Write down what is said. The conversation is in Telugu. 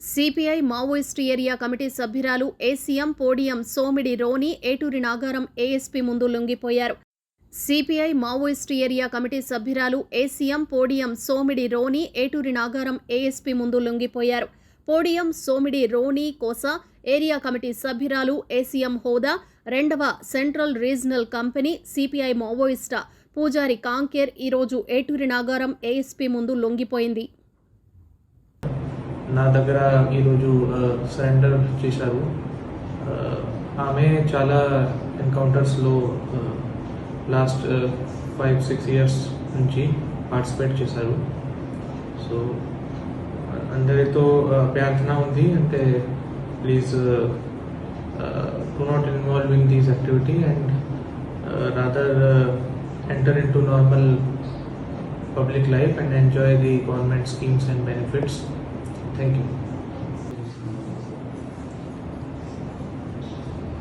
సిపిఐ మావోయిస్టు ఏరియా కమిటీ సభ్యురాలు ఏసీఎం పోడియం సోమిడి రోని ఏటూరి నాగారం ఏఎస్పీ ముందు లొంగిపోయారు. సిపిఐ మావోయిస్టు ఏరియా కమిటీ సభ్యురాలు ఏసీఎం పోడియం సోమిడి రోని ఏటూరి నాగారం ఏఎస్పీ ముందు లొంగిపోయారు. పోడియం సోమిడి రోని కోస ఏరియా కమిటీ సభ్యురాలు ఏసీఎం హోదా రెండవ central regional company CPI Maoist Pujari Kanker ఈరోజు ఏటూరి నాగారం ఏఎస్పీ ముందు లొంగిపోయింది. నా దగ్గర ఈరోజు సరెండర్ చేశారు. ఆమె చాలా ఎన్కౌంటర్స్లో లాస్ట్ ఫైవ్ సిక్స్ ఇయర్స్ నుంచి పార్టిసిపేట్ చేశారు. సో అందరితో ప్రార్థన ఉంది. అంటే please do not involve in these activity and rather enter into normal public life and enjoy the government schemes and benefits. Thank you.